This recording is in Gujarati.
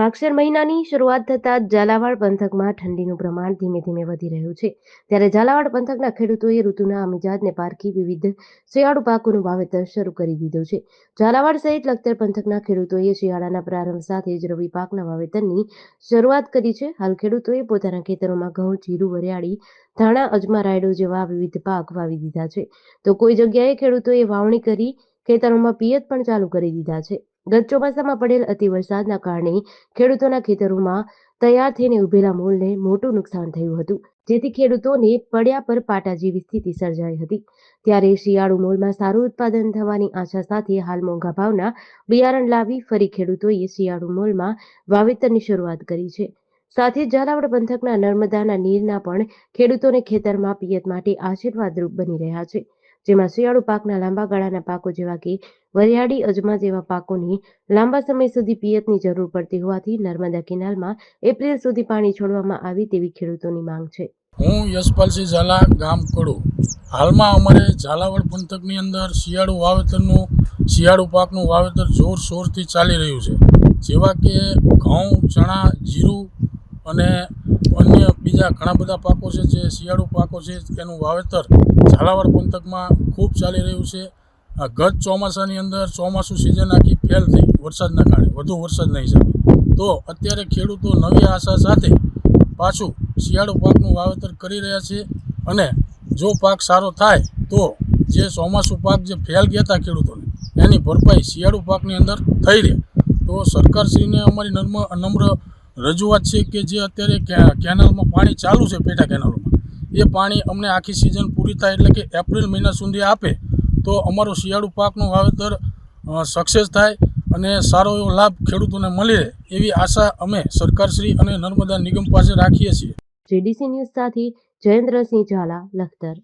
માગશર મહિનાની શરૂઆત થતાં ઝાલાવાડ પંથકમાં ઠંડીનું પ્રમાણ ધીમે ધીમે વધી રહ્યું છે. ત્યારે ઝાલાવાડ પંથકના ખેડૂતોએ ઋતુના મિજાજને પારખી વિવિધ શિયાળુ પાકોનું વાવેતર શરૂ કરી દીધું છે. ઝાલાવાડ સહિત લખતર પંથકના ખેડૂતોએ શિયાળાના પ્રારંભ સાથે જ રવિ પાકના વાવેતરની શરૂઆત કરી છે. હાલ ખેડૂતોએ પોતાના ખેતરોમાં ઘઉં, જીરું, વરિયાળી, ધાણા, અજમા, રાયડો જેવા વિવિધ પાક વાવી દીધા છે. તો કોઈ જગ્યાએ ખેડૂતોએ વાવણી કરી ખેતરોમાં પિયત પણ ચાલુ કરી દીધા છે. ગત ચોમાસામાં પડેલ અતિ વરસાદના કારણે ખેડૂતોના ખેતરોમાં તૈયાર થઈને ઉભેલા મૂળને મોટું નુકસાન થયું હતું. જેથી ખેડૂતોને પડ્યા પર પાટા જેવી સ્થિતિ સર્જાઈ હતી. ત્યારે શિયાળુ મૂળમાં સારું ઉત્પાદન થવાની આશા સાથે હાલ મોંઘા ભાવના બિયારણ લાવી ફરી ખેડૂતોએ શિયાળુ મૂળમાં વાવેતરની શરૂઆત કરી છે. સાથે ઝાલાવાડ પંથકના નર્મદાના નીરના પણ ખેડૂતોને ખેતરમાં પિયત માટે આશીર્વાદરૂપ બની રહ્યા છે. જેમાં શિયાળુ પાકના લાંબા ગાળાના પાકો જેવા કે વરિયાળી, અજમા જેવા પાકોની લાંબા સમય સુધી પિયતની જરૂર પડતી હોવાથી નર્મદા કેનાલમાં એપ્રિલ સુધી પાણી છોડવામાં આવે તેવી ખેડૂતોની માંગ છે. હું યશપાલસિંહ ઝાલા, ગામ કડુ હાલમાં અમારે ઝાલાવાડ પંથકની અંદર શિયાળુ વાવેતરનું, શિયાળુ પાકનું વાવેતર જોરશોરથી ચાલી રહ્યું છે. જેવા કે ઘઉં, ચણા, જીરું અને અન્ય બીજા ઘણા બધા પાકો છે, જે શિયાળુ પાકો છે એનું વાવેતર ઝાલાવાડ પંથકમાં ખૂબ ચાલી રહ્યું છે. ગત ચોમાસાની અંદર ચોમાસું સિઝન આખી ફેલ થઈ, વરસાદના કારણે, વધુ વરસાદ નહીં હિસાબે તો અત્યારે ખેડૂતો નવી આશા સાથે પાછું શિયાળુ પાકનું વાવેતર કરી રહ્યા છે અને જો પાક સારો થાય, તો જે ચોમાસું પાક જે ફેલ ગયા હતા ખેડૂતોને, એની ભરપાઈ શિયાળુ પાકની અંદર થઈ રહે. તો સરકારશ્રીને અમારી નર્મ નમ્ર રજૂઆત છે કે જે અત્યારે કેનાલમાં પાણી ચાલુ છે, પેટા કેનાલોમાં. એ પાણી અમને આખી સિઝન પૂરી થાય એટલે કે એપ્રિલ મહિના સુધી આપે તો અમારું શિયાળુ પાકનું વાવેતર સક્સેસ થાય અને સારો એવો લાભ ખેડૂતોને મળી એવી આશા અમે સરકારશ્રી અને નર્મદા નિગમ પાસે રાખીએ છીએ. જેડીસી ન્યૂઝ સાથે જયેન્દ્રસિંહ ઝાલા, લખતર.